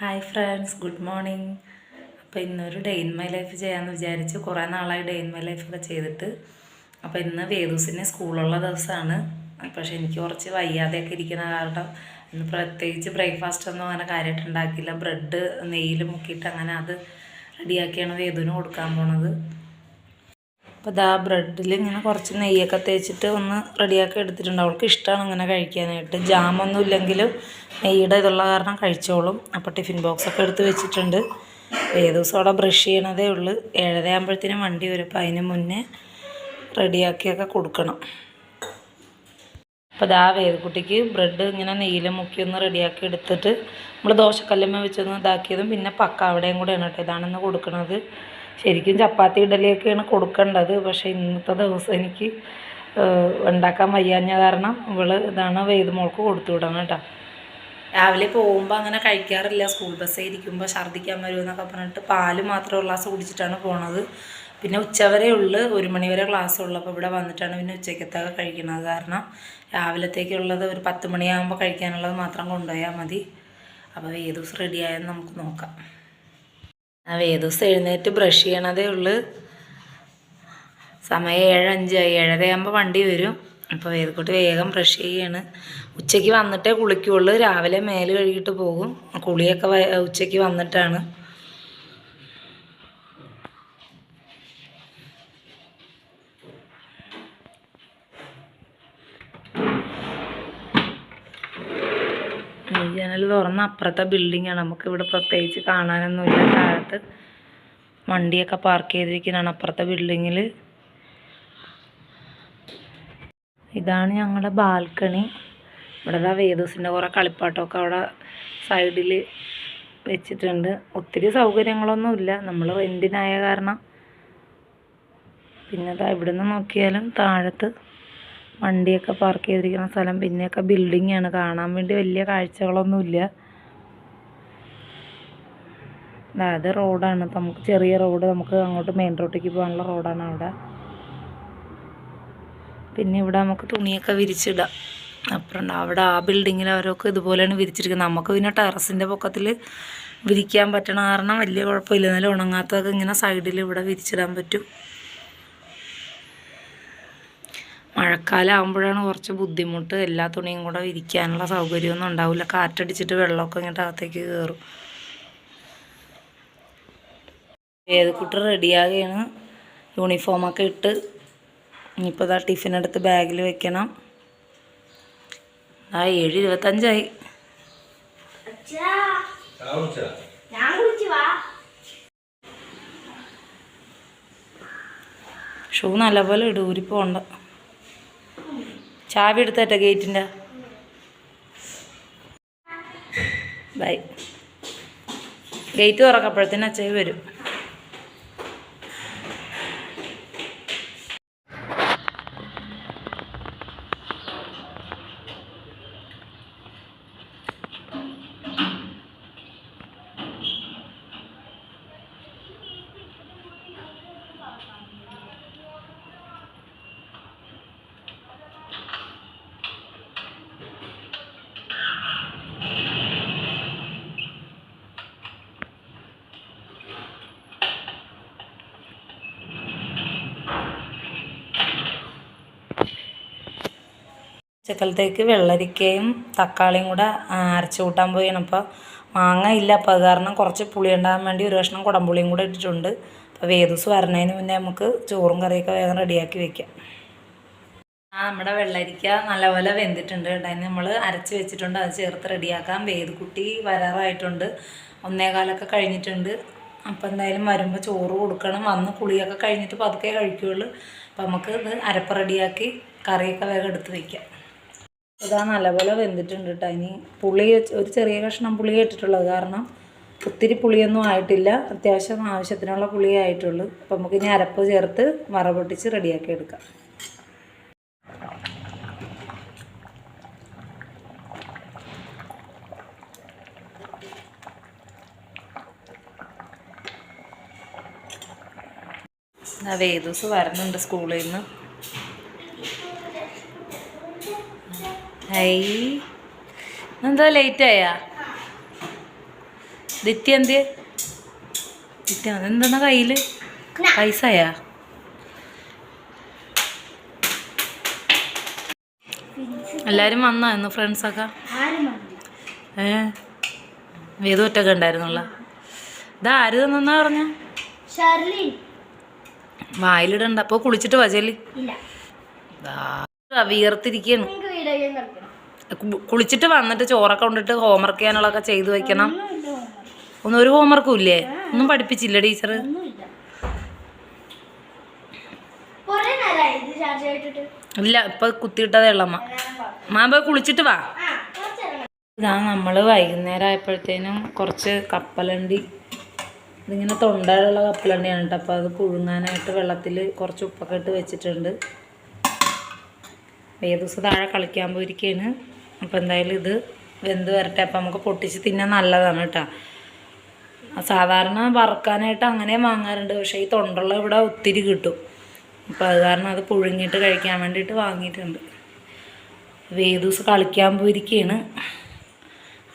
Hi friends good morning. അപ്പോൾ ഇന്നൊരു day in my life ചെയ്യാമെന്ന് വിചാരിച്ച് കുറേ നാളായി ഡേ ഇൻ മൈ ലൈഫൊക്കെ ചെയ്തിട്ട്. അപ്പോൾ ഇന്ന് വേദൂസിന് സ്കൂളുള്ള ദിവസമാണ്. പക്ഷെ എനിക്ക് കുറച്ച് വയ്യാതെയൊക്കെ ഇരിക്കുന്ന കാരണം ഇന്ന് പ്രത്യേകിച്ച് ബ്രേക്ക്ഫാസ്റ്റ് ഒന്നും അങ്ങനെ കാര്യമായിട്ട് ഉണ്ടാക്കിയില്ല. ബ്രെഡ് നെയ്യിൽ മുക്കിയിട്ട് അങ്ങനെ അത് റെഡിയാക്കിയാണ് വേദുവിന് കൊടുക്കാൻ പോണത്. അപ്പോൾ ഇതാ ബ്രെഡിൽ ഇങ്ങനെ കുറച്ച് നെയ്യൊക്കെ തേച്ചിട്ട് ഒന്ന് റെഡിയാക്കി എടുത്തിട്ടുണ്ട്. അവൾക്ക് ഇഷ്ടമാണ് ഇങ്ങനെ കഴിക്കാനായിട്ട്. ജാമൊന്നും ഇല്ലെങ്കിലും നെയ്യുടെ ഇതുള്ള കാരണം കഴിച്ചോളും. അപ്പോൾ ടിഫിൻ ബോക്സൊക്കെ എടുത്ത് വെച്ചിട്ടുണ്ട്. ഏത് ദിവസം അവിടെ ബ്രഷ് ചെയ്യണതേ ഉള്ളൂ. ഏഴരയാകുമ്പോഴത്തേനും വണ്ടി വരും. അപ്പോൾ അതിന് മുന്നേ റെഡിയാക്കിയൊക്കെ കൊടുക്കണം. അപ്പോൾ ഇതാ വേദക്കുട്ടിക്ക് ബ്രെഡ് ഇങ്ങനെ നെയ്യിൽ മുക്കി ഒന്ന് റെഡിയാക്കി എടുത്തിട്ട് നമ്മൾ ദോശക്കല്ലുമ്മ വെച്ചൊന്ന് ഇതാക്കിയതും പിന്നെ പക്ക അവിടെയും കൂടെയാണ് കേട്ടോ ഇതാണെന്ന് കൊടുക്കുന്നത് ശരിക്കും ചപ്പാത്തി ഇഡലിയൊക്കെയാണ് കൊടുക്കേണ്ടത്. പക്ഷേ ഇന്നത്തെ ദിവസം എനിക്ക് ഉണ്ടാക്കാൻ വയ്യാഞ്ഞ കാരണം ഇവൾ ഇതാണ് വേദമോൾക്ക് കൊടുത്തു വിടണം കേട്ടോ. രാവിലെ പോകുമ്പോൾ അങ്ങനെ കഴിക്കാറില്ല. സ്കൂൾ ബസ്സിൽ ഇരിക്കുമ്പോൾ ഛർദ്ദിക്കാൻ വരുമെന്നൊക്കെ പറഞ്ഞിട്ട് പാൽ മാത്രം ഒരു ഗ്ലാസ് കുടിച്ചിട്ടാണ് പോണത്. പിന്നെ ഉച്ചവരെ ഉള്ളു ഒരു മണിവരെ ക്ലാസ് ഉള്ളു അപ്പോൾ ഇവിടെ വന്നിട്ടാണ് പിന്നെ ഉച്ചക്കത്തൊക്കെ കഴിക്കുന്നത് കാരണം രാവിലത്തേക്കുള്ളത് ഒരു പത്ത് മണിയാകുമ്പോൾ കഴിക്കാനുള്ളത് മാത്രം കൊണ്ടുപോയാൽ മതി. അപ്പോൾ ഏത് ദിവസം റെഡിയായെന്ന് നമുക്ക് നോക്കാം. ആ വേദിവസം എഴുന്നേറ്റ് ബ്രഷ് ചെയ്യണതേ ഉള്ളു. സമയം ഏഴ് അഞ്ചായി. ഏഴരയാകുമ്പോൾ വണ്ടി വരും. അപ്പോൾ വേദക്കോട്ട് വേഗം ബ്രഷ് ചെയ്യാണ്. ഉച്ചയ്ക്ക് വന്നിട്ടേ കുളിക്കുള്ളൂ. രാവിലെ മേൽ കഴുകിയിട്ട് പോകും. കുളിയൊക്കെ ഉച്ചയ്ക്ക് വന്നിട്ടാണ്. ജനൽ തുറന്ന അപ്പുറത്തെ ബിൽഡിങ്ങാണ് നമുക്ക് ഇവിടെ പ്രത്യേകിച്ച് കാണാനൊന്നുമില്ല. താഴത്ത് വണ്ടിയൊക്കെ പാർക്ക് ചെയ്തിരിക്കുന്നതാണ് അപ്പുറത്തെ ബിൽഡിങ്ങിൽ ഇതാണ് ഞങ്ങളുടെ ബാൽക്കണി ഇവിടെ ദാ വേദൂസിന്റെ കുറേ കളിപ്പാട്ടമൊക്കെ അവിടെ സൈഡിൽ വെച്ചിട്ടുണ്ട്. ഒത്തിരി സൗകര്യങ്ങളൊന്നുമില്ല നമ്മൾ റെന്റിനായ കാരണം. പിന്നെ ദാ ഇവിടുന്ന് നോക്കിയാലും താഴത്ത് വണ്ടിയൊക്കെ പാർക്ക് ചെയ്തിരിക്കുന്ന സ്ഥലം. പിന്നെയൊക്കെ ബിൽഡിംഗ് ആണ്. കാണാൻ വേണ്ടി വലിയ കാഴ്ചകളൊന്നുമില്ല. ദാ അത് റോഡാണ് നമുക്ക് ചെറിയ റോഡ് നമുക്ക് അങ്ങോട്ട് മെയിൻ റോഡിലേക്ക് പോകാനുള്ള റോഡാണ് അവിടെ. പിന്നെ ഇവിടെ നമുക്ക് തുണിയൊക്കെ വിരിച്ചിടാം. അപ്പുറം അവിടെ ആ ബിൽഡിങ്ങിൽ അവരൊക്കെ ഇതുപോലെയാണ് വിരിച്ചിരിക്കുന്നത്. നമുക്ക് പിന്നെ ടെറസിന്റെ പൊക്കത്തിൽ വിരിക്കാൻ പറ്റണ കാരണം വലിയ കുഴപ്പമില്ല. എന്നാലും ഉണങ്ങാത്തതൊക്കെ ഇങ്ങനെ സൈഡിൽ ഇവിടെ വിരിച്ചിടാൻ പറ്റും. മഴക്കാലം ആകുമ്പോഴാണ് കുറച്ച് ബുദ്ധിമുട്ട്. എല്ലാ തുണിയും കൂടെ വിരിക്കാനുള്ള സൗകര്യമൊന്നും ഉണ്ടാവില്ല. കാറ്റടിച്ചിട്ട് വെള്ളമൊക്കെ ഇങ്ങോട്ട് അകത്തേക്ക് കയറും ഏത് കുട്ടി റെഡിയാകുകയാണ് യൂണിഫോമൊക്കെ ഇട്ട് ഇനിയിപ്പോൾ ഇതാ ടിഫിൻ എടുത്ത് ബാഗിൽ വെക്കണം. ആ ഏഴ് ഇരുപത്തഞ്ചായി. ഷൂ നല്ലപോലെ ഇടും ഊരി പോണ്ട ചാവി എടുത്തേട്ടെ ഗേറ്റിന്റെ. ബൈ ഗേറ്റ് തുറക്കപ്പോഴത്തേന് അച്ഛൻ വരും. ഉച്ചക്കലത്തേക്ക് വെള്ളരിക്കയും തക്കാളിയും കൂടെ അരച്ച് കൂട്ടാൻ പോയാണ് അപ്പോൾ മാങ്ങ ഇല്ല. അപ്പോൾ അത് കാരണം കുറച്ച് പുളി ഉണ്ടാകാൻ വേണ്ടി ഒരു കഷ്ണം കുടംപുളിയും കൂടെ ഇട്ടിട്ടുണ്ട്. അപ്പോൾ വേദൂസ് വരണതിന് മുന്നേ നമുക്ക് ചോറും കറിയൊക്കെ വേഗം റെഡിയാക്കി വെക്കാം. ആ നമ്മുടെ വെള്ളരിക്ക നല്ലപോലെ വെന്തിട്ടുണ്ട് കേട്ടോ. അതിന് നമ്മൾ അരച്ച് വെച്ചിട്ടുണ്ട്. അത് ചേർത്ത് റെഡിയാക്കാം. വേദുക്കുട്ടി വരാറായിട്ടുണ്ട്. ഒന്നേകാലൊക്കെ കഴിഞ്ഞിട്ടുണ്ട്. അപ്പോൾ എന്തായാലും വരുമ്പോൾ ചോറ് കൊടുക്കണം. വന്ന് കുളിയൊക്കെ കഴിഞ്ഞിട്ട് പതുക്കെ കഴിക്കുകയുള്ളൂ അപ്പോൾ നമുക്ക് ഇത് അരപ്പ് റെഡിയാക്കി കറിയൊക്കെ വേഗം എടുത്ത് വയ്ക്കാം ഇതാ നല്ലപോലെ വെന്തിട്ടുണ്ട് കേട്ടോ ഇനി പുളി ഒരു ചെറിയ കഷ്ണം പുളി ഇട്ടിട്ടുള്ളത് കാരണം ഒത്തിരി പുളിയൊന്നും ആയിട്ടില്ല. അത്യാവശ്യം ആവശ്യത്തിനുള്ള പുളി ആയിട്ടുള്ളൂ. അപ്പോൾ നമുക്ക് ഇനി അരപ്പ് ചേർത്ത് വറപൊട്ടിച്ച് റെഡിയാക്കി എടുക്കാം. വേദൂസ് വരുന്നുണ്ട് സ്കൂളിൽ നിന്ന്. ഹൈ എന്താ ലേറ്റ് ആയാ? ദിത്യ എന്ത്? ദിത്യ അതെന്താ കയ്യിൽ പൈസയാ? എല്ലാരും വന്നോ? ഇന്ന് ഫ്രണ്ട്സൊക്കെ ഏ? വേദ ഒറ്റൊക്കെ ഉണ്ടായിരുന്നുള്ള? ഇതാ ആര് തന്നാ പറഞ്ഞ? വായിലിടണ്ട. അപ്പോൾ കുളിച്ചിട്ട് വചലി ഇല്ല. കുളിച്ചിട്ട് വന്നിട്ട് ചോറൊക്കെ കൊണ്ടിട്ട് ഹോംവർക്ക് ചെയ്യാനുള്ളതൊക്കെ ചെയ്തു വെക്കണം. ഒന്നും ഒരു ഹോംവർക്കും ഇല്ലേ? ഒന്നും പഠിപ്പിച്ചില്ല ടീച്ചർ ഇല്ല ഇപ്പൊ കുത്തിയിട്ടതേ ഉള്ളമ്മ മാമ്പ കുളിച്ചിട്ട് വാ. ഇതാ നമ്മൾ വൈകുന്നേരം. ആയപ്പോഴത്തേനും കുറച്ച് കപ്പലണ്ടി. ഇതിങ്ങനെ തൊണ്ടയിലുള്ള കപ്പലണ്ടിയാണ് കേട്ടോ. അപ്പോൾ അത് പുഴുങ്ങാനായിട്ട് വെള്ളത്തിൽ കുറച്ച് ഉപ്പൊക്കെ ഇട്ട് വെച്ചിട്ടുണ്ട്. വേദൂസ് താഴെ കളിക്കാൻ പോയിരിക്കുകയാണ് അപ്പോൾ എന്തായാലും ഇത് വെന്ത് വരട്ടെ. അപ്പോൾ നമുക്ക് പൊട്ടിച്ച് തിന്നാൻ നല്ലതാണ് കേട്ടോ. സാധാരണ വറക്കാനായിട്ട് അങ്ങനെ വാങ്ങാറുണ്ട്. പക്ഷേ ഈ തൊണ്ടുള്ള ഇവിടെ ഒത്തിരി കിട്ടും. അപ്പോൾ അത് കാരണം അത് പുഴുങ്ങിയിട്ട് കഴിക്കാൻ വേണ്ടിയിട്ട് വാങ്ങിയിട്ടുണ്ട്. വേദൂസ് കളിക്കാൻ പോയിരിക്കുകയാണ്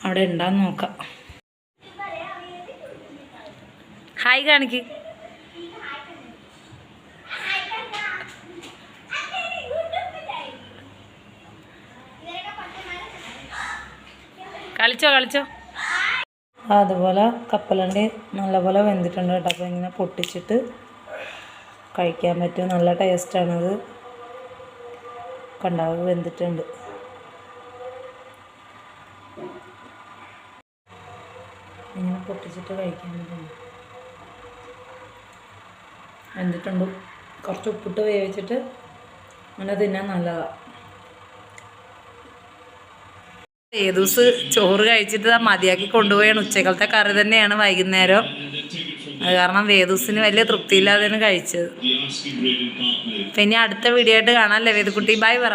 അവിടെ ഉണ്ടാന്ന് നോക്കാം. ഹായ് കാണിക്ക്. കളിച്ചോ കളിച്ചോ. അതുപോലെ കപ്പലണ്ടി നല്ലപോലെ വെന്തിട്ടുണ്ട് കേട്ടോ. അപ്പോൾ ഇങ്ങനെ പൊട്ടിച്ചിട്ട് കഴിക്കാൻ പറ്റും. നല്ല ടേസ്റ്റാണത്. കണ്ടാവ് വെന്തിട്ടുണ്ട്. ഇങ്ങനെ പൊട്ടിച്ചിട്ട് കഴിക്കാൻ പറ്റും. വെന്തിട്ടുണ്ട്. കുറച്ച് ഉപ്പിട്ട് വേവിച്ചിട്ട് അങ്ങനെ തിന്നാൻ നല്ലതാണ് ഏതൂസ് ചോറ് കഴിച്ചിട്ട് ദാ മതിയാക്കി കൊണ്ടുപോയാണ്. ഉച്ചക്കലത്തെ കറി തന്നെയാണ് വൈകുന്നേരം. അത് കാരണം വേദൂസിന് വലിയ തൃപ്തിയില്ലാതെയാണ് കഴിച്ചത്. പിന്നെ അടുത്ത വീഡിയോ ആയിട്ട് കാണാം അല്ലേ വേദുക്കുട്ടി? ബൈ പറ.